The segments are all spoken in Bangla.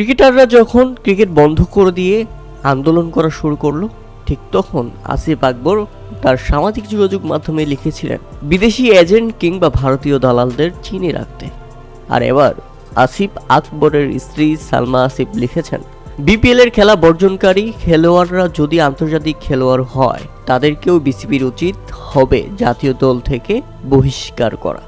ক্রিকেটাররা যখন ক্রিকেট বন্ধ করে দিয়ে আন্দোলন করা শুরু করল, ঠিক তখন আসিফ আকবর তার সামাজিক যোগাযোগ মাধ্যমে লিখেছিলেন, বিদেশি এজেন্ট কিংবা ভারতীয় দালালদের চিনে রাখতে। আর এবার আসিফ আকবরের স্ত্রী সালমা আসিফ লিখেছেন বিপিএল এর খেলা বর্জনকারী খেলোয়াড়রা যদি আন্তর্জাতিক খেলোয়াড় হয়, তাদেরকেও বিসিবির উচিত হবে জাতীয় দল থেকে বহিষ্কার করা।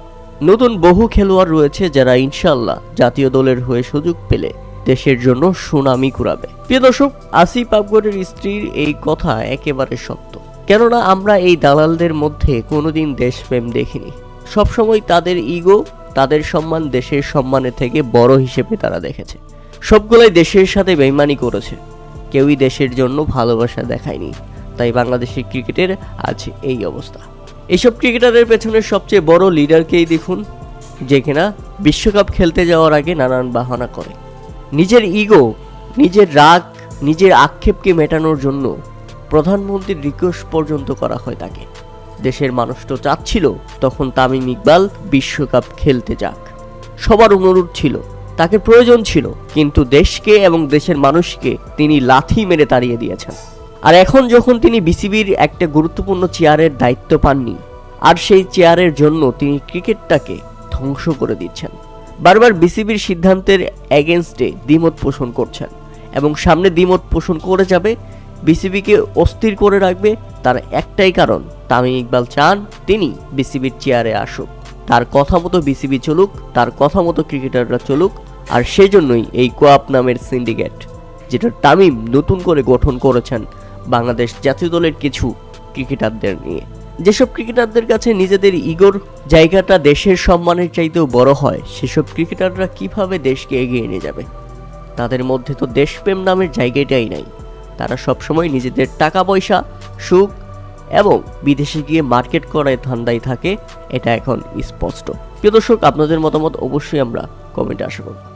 নতুন বহু খেলোয়াড় রয়েছে যারা ইনশাল্লাহ জাতীয় দলের হয়ে সুযোগ পেলে দেশের জন্য সুনামি কুড়াবে। প্রিয় দর্শক, আসিফ আকবরের স্ত্রীর এই কথা একেবারে সত্য। কেননা আমরা এই দালালদের মধ্যে কোনোদিন দেশপ্রেম দেখিনি। সবসময় তাদের ইগো, তাদের সম্মান দেশের সম্মানের থেকে বড় হিসেবে তারা দেখেছে। সবগুলাই দেশের সাথে বেইমানি করেছে। কেউই দেশের জন্য ভালোবাসা দেখায়নি। তাই বাংলাদেশের ক্রিকেটের আজ এই অবস্থা। এইসব ক্রিকেটারের পেছনে সবচেয়ে বড় লিডারকেই দেখুন? যে কিনা বিশ্বকাপ খেলতে যাওয়ার আগে নানান বাহানা করে। নিজের ইগো, নিজের রাগ, নিজের আক্ষেপকে মেটানোর জন্য প্রধানমন্ত্রীর রিকোয়েস্ট পর্যন্ত করা হয় তাকে। দেশের মানুষ তো চাচ্ছিল, তখন তামিম ইকবাল বিশ্বকাপ খেলতে যাক। সবার অনুরোধ ছিল, তাকে প্রয়োজন ছিল, কিন্তু দেশকে এবং দেশের মানুষকে তিনি লাথি মেরে তাড়িয়ে দিয়েছেন। আর এখন যখন তিনি বিসিবির একটা গুরুত্বপূর্ণ চেয়ারের দায়িত্ব পাননি, আর সেই চেয়ারের জন্য তিনি ক্রিকেটটাকে ধ্বংস করে দিচ্ছেন। বারবার বিসিবির সিদ্ধান্তের এগেনস্টে দ্বিমত পোষণ করছেন এবং সামনে দ্বিমত পোষণ করে যাবে, বিসিবিকে অস্থির করে রাখবে তার একটাই কারণ, তামিম ইকবাল চান তিনি বিসিবির চেয়ারে আসুক। তার কথা মতো বিসিবি চলুক, তার কথা মতো ক্রিকেটাররা চলুক, আর সেজন্যই এই কোয়াপ নামের সিন্ডিকেট যেটা তামিম নতুন করে গঠন করেছেন বাংলাদেশ জাতীয় দলের কিছু ক্রিকেটারদের নিয়ে। যেসব ক্রিকেটারদের কাছে নিজেদের ইগোর জায়গাটা দেশের সম্মানের চাইতেও বড় হয়, সেসব ক্রিকেটাররা কীভাবে দেশকে এগিয়ে নিয়ে যাবে? তাদের মধ্যে তো দেশপ্রেম নামের জায়গাটাই নাই। তারা সবসময় নিজেদের টাকা পয়সা সুখ এবং বিদেশে গিয়ে মার্কেট করায় ধান্দায় থাকে, এটা এখন স্পষ্ট। প্রিয় দর্শক, আপনাদের মতামত অবশ্যই আমরা কমেন্টে আশা করব।